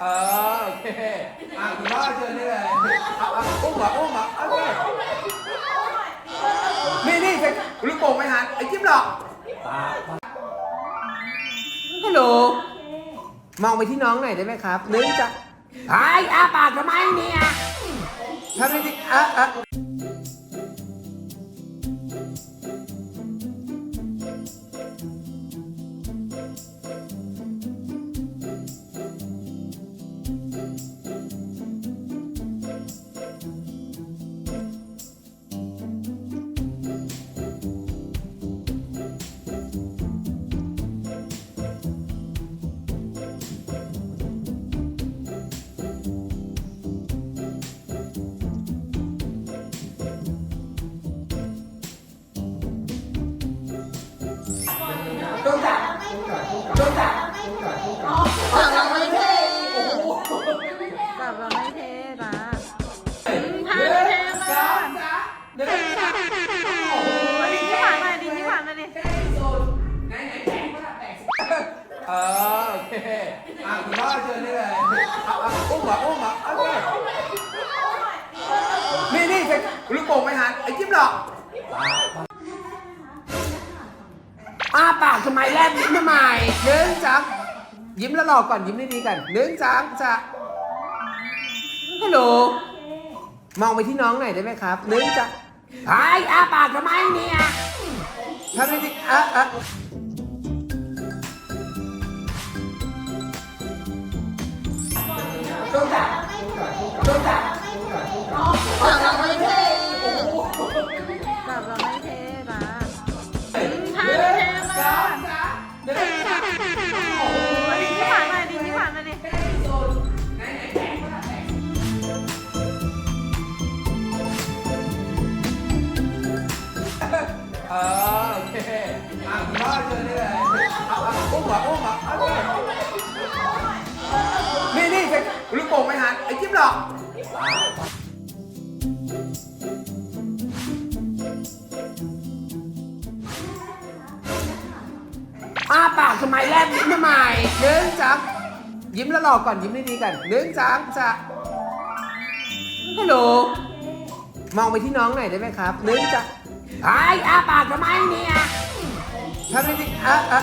เออโอเคอะคุณพ่อเชิญนี่เลยอุ้มหรออุ้มหรอโอเคนี่นี่เป็นลูกโป่งไม่หันไอ้จิ๊บหรอกฮัลโหลมองไปที่น้องหน่อยได้ไหมครับนึกจากไอ้อาปากทำไมเนี่ยทำไมอะอะ ต้องจับต้องเราไม่เท่จับเราไม่เทนะพาเทมากหนึ่งสามโอ้โหดินที่ผ่านมาดินที่ผ่านมาดิเออโอเคอะคุณพ่อเชิญได้เลยเอาเอาอุ้มเหรออุ้มเหรอโอเคนี่นี่ลูกโป่งไปหาไอ้จิ๊บหรอก อ้าปากทำไมแลบลิ้นทำไมหนึ่งสามยิ้มแล้วหลอกก่อนยิ้มดีๆกันหนึ่งสามจะฮัลโหลมองไปที่น้องหน่อยได้ไหมครับหนึ่งจะหายอ้าปากทำไมเนี่ยทำไมดิอะอะต้องจับต้องจับจับเรา เออโอเคอะคุณพ่อเชิญได้เลยเอาเอาอุ้มเหรออุ้มเหรอโอเคนี่นี่ใส่ลูกโป่งไปหาไอ้จิ๊บหรอกอ้าปากทำไมแลบลิ้นทำไมหนึ่งสามยิ้มแล้วหลอกก่อนยิ้มดีๆกันหนึ่งสามจะฮัลโหลมองไปที่น้องหน่อยได้ไหมครับนึกจะหายอาปาก ทำไมเนี่ยทำไมดิอะอะ